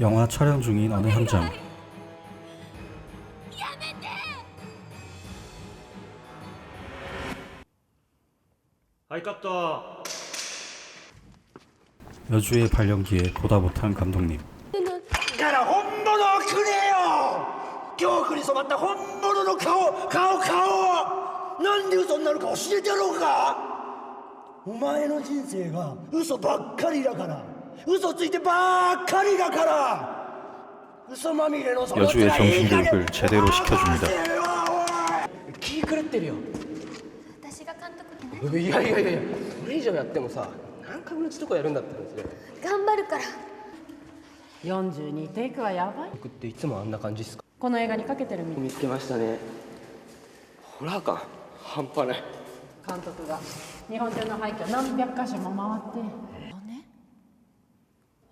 영화 촬영 중인 어느 현장. 여주의 발연기에 보다 못한 감독님. から本物をくれよ恐怖に染まった本物の顔顔顔なんで嘘になるか教えてやろうかお前の人生が嘘ばっかりだから 嘘ついてばっかりだから嘘まみれのその 여주의 辛い 정신교육을 제대로 시켜줍니다. 気狂ってるよ私が監督にねいやいやいやいやこれ以上やってもさ何回ものちとこやるんだったらですよ頑張るから42テイクはやばい僕っていつもあんな感じっすかこの映画にかけてるみたい見つけましたねホラー感半端ない監督が日本中の廃墟何百箇所も回って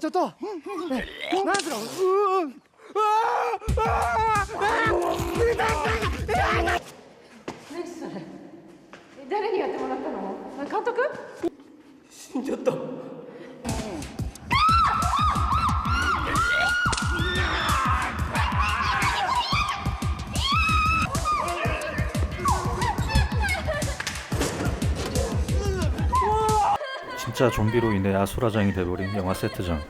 えちょっと。えなんすか何それ。誰にやってもらったの？監督？死んじゃった 진짜 좀비로 인해 아수라장이 돼버린 영화 세트장.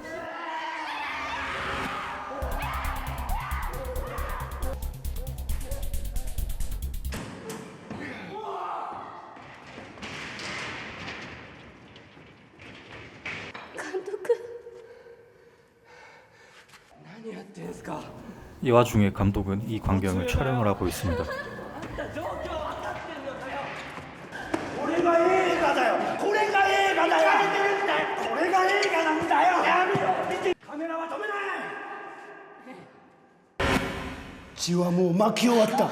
이 와중에 감독은 이 광경을 촬영을 하고 있습니다. 血はもう巻き終わった。血あ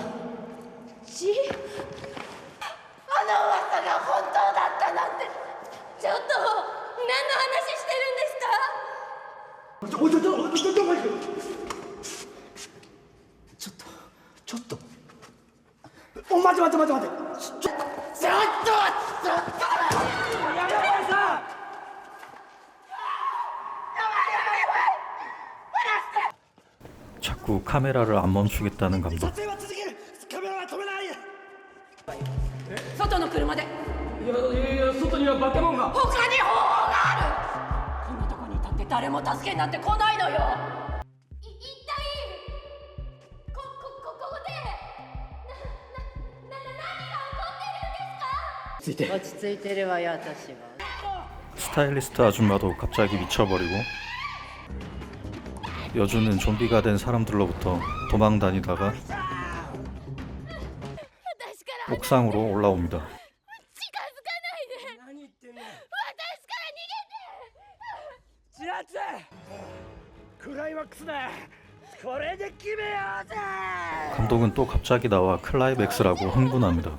の噂が本当だったなんて。ちょっと何の話してるんですか？ちょちょっと待ってちょっとちょっと。お待って待って待って待って。ちょちょっと 자꾸 카메라를 안 멈추겠다는 감독. 스타일리스트 아줌마도 갑자기 미쳐버리고. 여주는 좀비가 된 사람들로부터 도망 다니다가 옥상으로 올라옵니다. 감독은 또 갑자기 나와 클라이맥스라고 흥분합니다.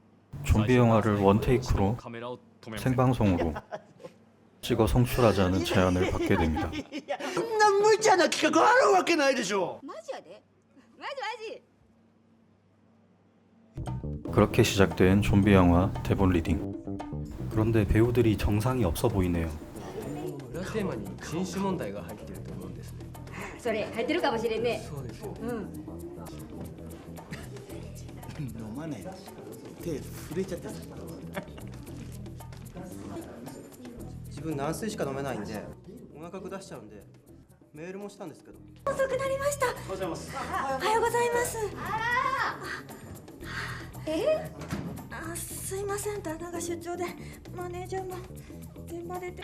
좀비 영화를 원테이크로 カメラを止めません 생방송으로 찍어 송출하자는 제안을 받게 됩니다. いやそんな無茶な企画あるわけないでしょマジやでマジマジ 그렇게 시작된 좀비 영화 대본 리딩. 그런데 배우들이 정상이 없어 보이네요. 裏テーマに人種問題が入ってると思うんですねそれ入ってるかもしれんねそうですよねうん まない手震えちゃってさ自分軟水しか飲めないんでお腹下しちゃうんでメールもしたんですけど。遅くなりました。おはようございます。おはようございますえあすいません。旦那が出張でマネージャーも現場でて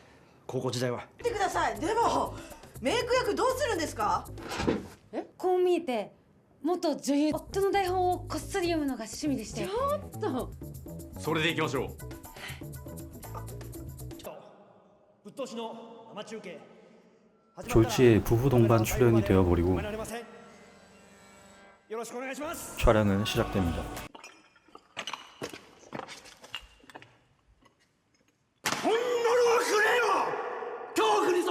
高校時代は見てくださいでもメイク役どうするんですかこう見えて元女優夫の台本をこっそり読むのが趣味でしてちょっとそれでいきましょうぶっ通しの生中継 졸지에 부부 동반 출연이 되어버리고 られませんよろしくお願いします 촬영은 시작됩니다.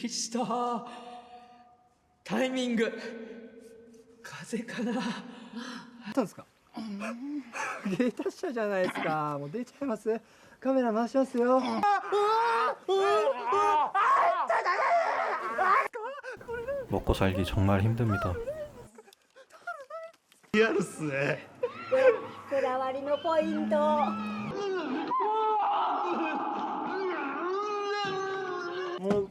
りしたタイミング風かなあったんですか芸達者じゃないですかもう出ちゃいますカメラ回しますよ 먹고 살기 정말 힘듭니다. こだわりのポイント半分おいどどどどこ行く山越さんちょちょちょどう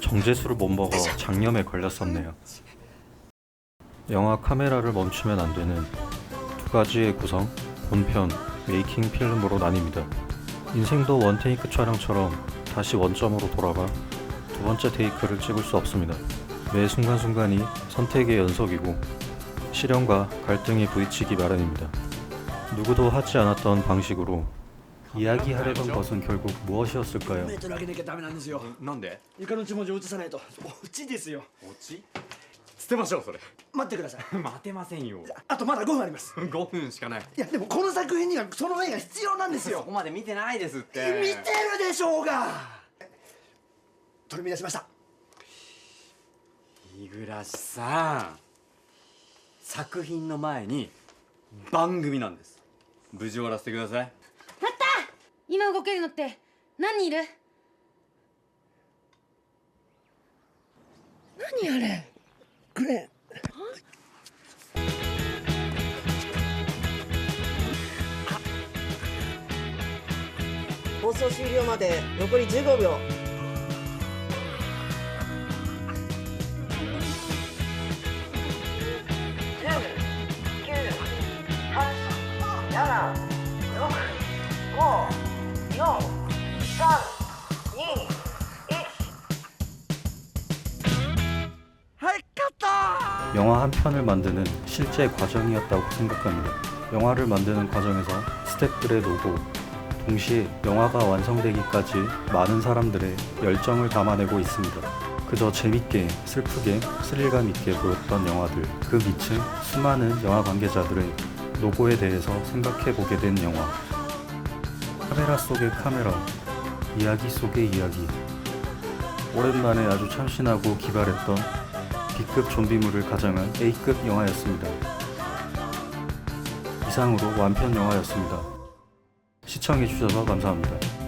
정제수를 못 먹어 장염에 걸렸었네요. 영화 카메라를 멈추면 안 되는 두 가지의 구성, 본편, 메이킹 필름으로 나뉩니다. 인생도 원테이크 촬영처럼 다시 원점으로 돌아가 두 번째 테이크를 찍을 수 없습니다. 매 순간순간이 선택의 연속이고 시련과 갈등이 부딪히기 마련입니다. 누구도 하지 않았던 방식으로 이야기하려던 것은 결국 무엇이었을까요? メートル上げなきゃダメなんですよなんで床の血文字を移さないとうちですよ落ち捨てましょうそれ待ってください待てませんよあとまだ5分あります5分しかないいやでもこの作品にはその絵が必要なんですよそこまで見てないですって見てるでしょうが取り乱しました日暮さん 作品の前に番組なんです。無事終わらせてください。今動けるのって何人いる？何あれ？これ放送終了まで残り15秒 영화 한 편을 만드는 실제 과정이었다고 생각합니다. 영화를 만드는 과정에서 스태프들의 노고, 동시에 영화가 완성되기까지 많은 사람들의 열정을 담아내고 있습니다. 그저 재밌게, 슬프게, 스릴감 있게 보였던 영화들, 그 밑은 수많은 영화 관계자들의 노고에 대해서 생각해 보게 된 영화. 카메라 속의 카메라, 이야기 속의 이야기. 오랜만에 아주 참신하고 기발했던 B급 좀비물을 가장한 A급 영화였습니다. 이상으로 완편 영화였습니다. 시청해주셔서 감사합니다.